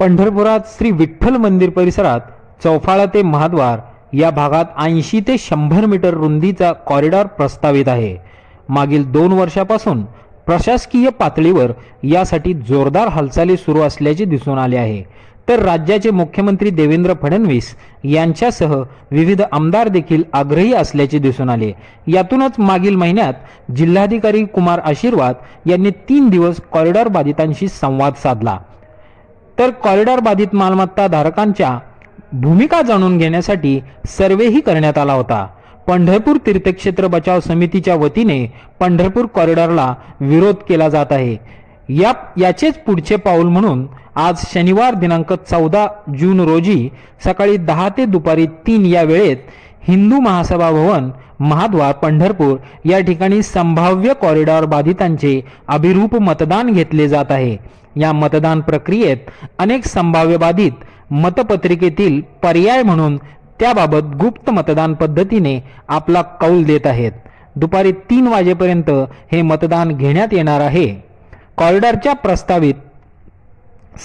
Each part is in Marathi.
पंढरपुरात श्री विठ्ठल मंदिर परिसरात चौफाळा ते महाद्वार या भागात ऐंशी ते शंभर मीटर रुंदीचा कॉरिडॉर प्रस्तावित आहे. मागील दोन वर्षापासून प्रशासकीय पातळीवर यासाठी जोरदार हालचाली सुरू असल्याचे दिसून आले आहे. तर राज्याचे मुख्यमंत्री देवेंद्र फडणवीस यांच्यासह विविध आमदार देखील आग्रही असल्याचे दिसून आले. यातूनच मागील महिन्यात जिल्हाधिकारी कुमार आशीर्वाद यांनी तीन दिवस कॉरिडॉर बाधितांशी संवाद साधला. तर कॉरिडॉर बाधित मालमत्ता धारकांच्या भूमिका जाणून घेण्यासाठी सर्वेही करण्यात आला होता. पंढरपूर तीर्थक्षेत्र बचाव समितीच्या वतीने पंढरपूर कॉरिडॉरला विरोध केला जात आहे. या याचेच पुढचे पाऊल म्हणून आज शनिवार दिनांक चौदा जून रोजी सकाळी दहा ते दुपारी तीन या वेळेत हिंदू महासभा भवन महाद्वार पंढरपूर या ठिकाणी संभाव्य कॉरिडॉर बाधितांचे अभिरूप मतदान घेतले जात आहे. या मतदान प्रक्रियेत अनेक संभाव्य बाधित मतपत्रिकेतील पर्याय म्हणून त्याबाबत गुप्त मतदान पद्धतीने आपला कौल देत आहेत. दुपारी तीन वाजेपर्यंत हे मतदान घेण्यात येणार आहे. कॉरिडॉरच्या प्रस्तावित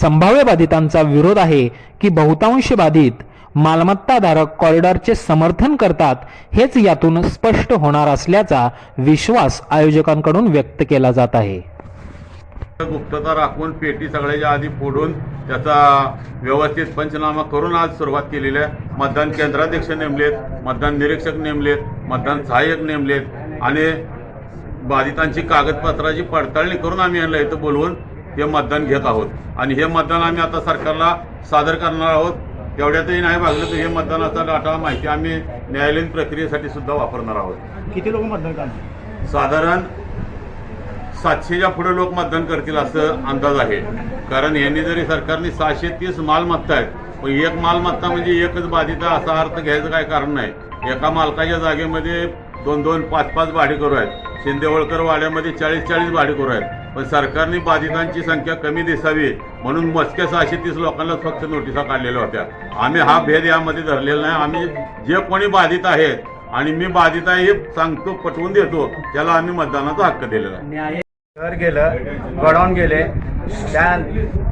संभाव्य बाधितांचा विरोध आहे की बहुतांश बाधित मालमत्ताधारक कॉरिडॉरचे समर्थन करतात हेच यातून स्पष्ट होणार असल्याचा विश्वास आयोजकांकडून व्यक्त केला जात आहे. गुप्तता राखून पेटी सगळ्याच्या आधी फोडून त्याचा व्यवस्थित पंचनामा करून आज सुरुवात केलेली आहे. मतदान केंद्राध्यक्ष नेमलेत मतदान निरीक्षक नेमलेत मतदान सहाय्यक नेमलेत आणि बाधितांची कागदपत्राची पडताळणी करून आम्ही यांना इथं बोलवून हे मतदान घेत आहोत. आणि हे मतदान आम्ही आता सरकारला सादर करणार आहोत. तेवढ्यातही नाही भागलं तर हे मतदानाचा डाटा माहिती आम्ही न्यायालयीन प्रक्रियेसाठी सुद्धा वापरणार आहोत. किती लोक मतदान करणार? साधारण सातशेच्या पुढे लोक मतदान करतील असं अंदाज आहे. कारण यांनी जरी सरकारने सहाशे तीस मालमत्ता आहेत पण एक मालमत्ता म्हणजे एकच बाधित असा अर्थ घ्यायचं काय कारण नाही. एका मालकाच्या जागेमध्ये दोन दोन पाच पाच भाडेकरू आहेत. शिंदेवळकर वाड्यामध्ये चाळीस चाळीस भाडेकरू आहेत. पण सरकारने बाधितांची संख्या कमी दिसावी म्हणून मोजक्या सहाशे तीस लोकांना फक्त नोटिसा काढलेल्या होत्या. आम्ही हा भेद यामध्ये धरलेला नाही. आम्ही जे कोणी बाधित आहेत आणि मी बाधित आहे हे सांगतो पटवून देतो त्याला आम्ही मतदानाचा हक्क दिलेला आहे. घर गेलं गडाऊन गेले. त्या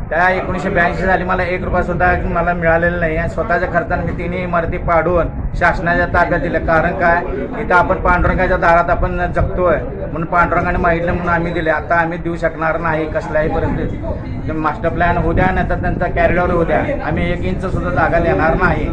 त्या एकोणीसशे ब्याऐंशी साली मला एक रुपया सुद्धा मला मिळालेला नाही. आणि स्वतःच्या खर्चाने मी तिन्ही इमारती पाडून शासनाच्या ताब्यात दिल्या कारण काय? इथं आपण पांडुरंगाच्या दारात आपण जगतोय. म्हणून पांडुरंगाने मागितलं म्हणून आम्ही दिले. आता आम्ही देऊ शकणार नाही कसल्याही परिस्थितीत. मास्टर प्लॅन होऊ द्या नाही तर त्यांचा कॅरिडॉर होऊ द्या. आम्ही एक इंच सुद्धा जागा देणार नाही.